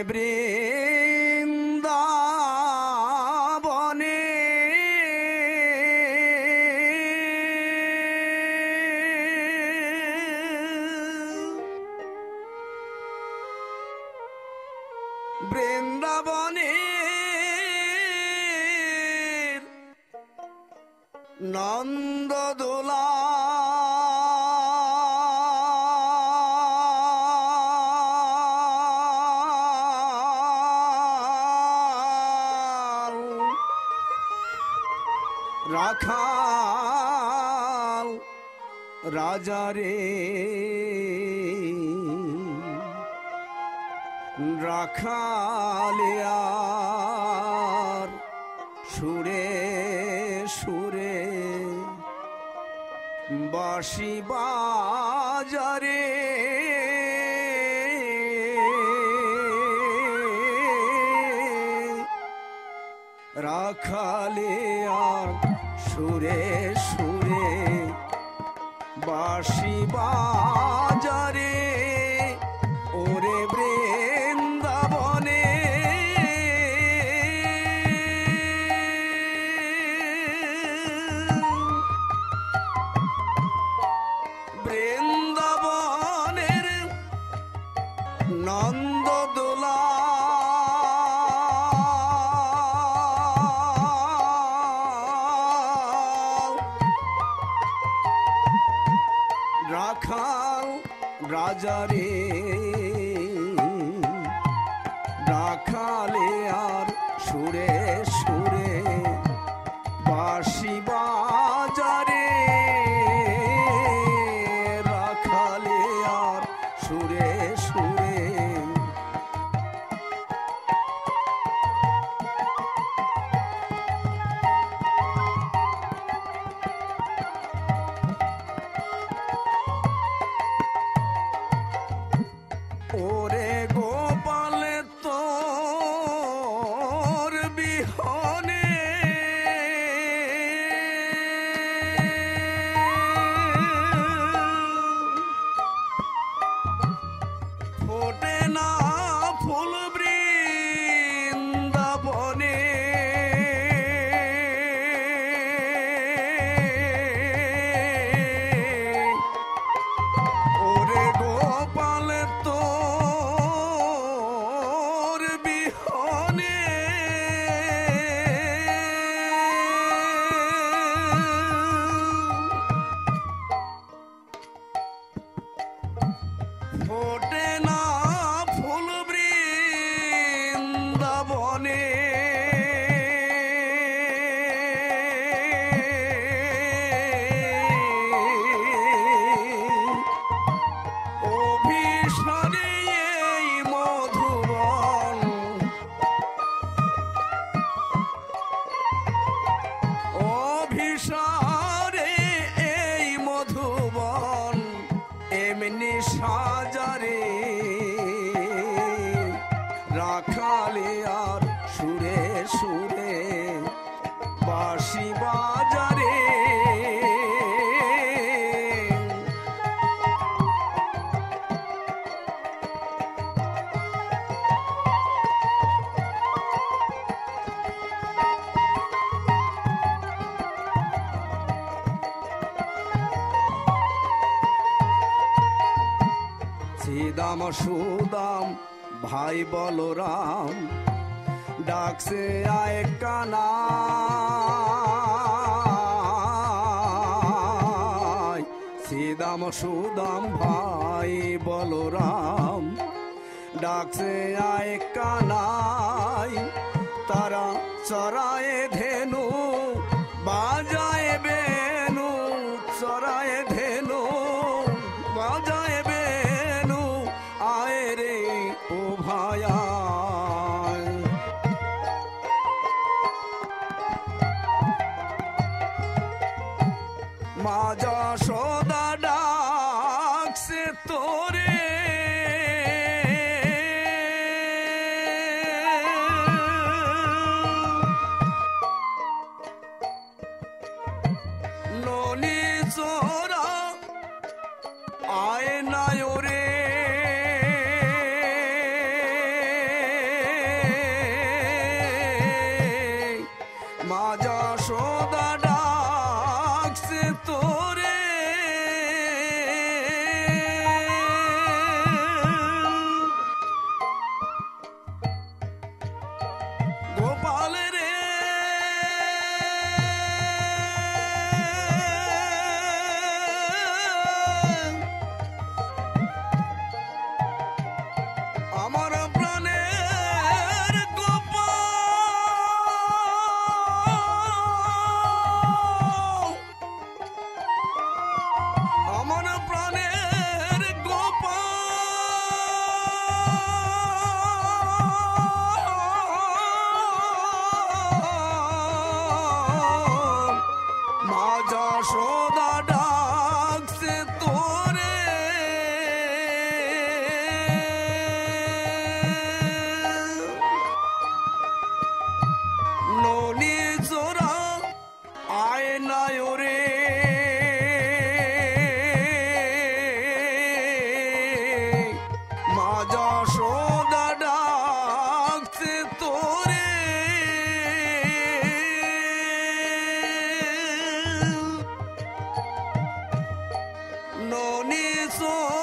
বৃন্দাবনে বৃন্দাবনে নন্দদোলা রাখাল রাজারে রাখালিয়ার সুরে সুরে বাসি বাজারে রাখালে আর সুরে সুরে বাসি রাখাল রাজারে রাখালে আর সুরে সুরে সাজারে। রাখালে আর সুরে সুরে বাসি শ্রীদাম সুদাম, ভাই বলরাম, ডাকছে আয় কানা। শ্রীদাম সুদাম, ভাই বলরাম, ডাকছে আয় কানাই। তারা চরায় ধেনু, বাজায় মাজা সদা ডাকছে তোরে। ননি acceptó. যশোদা ডাকছে no ni so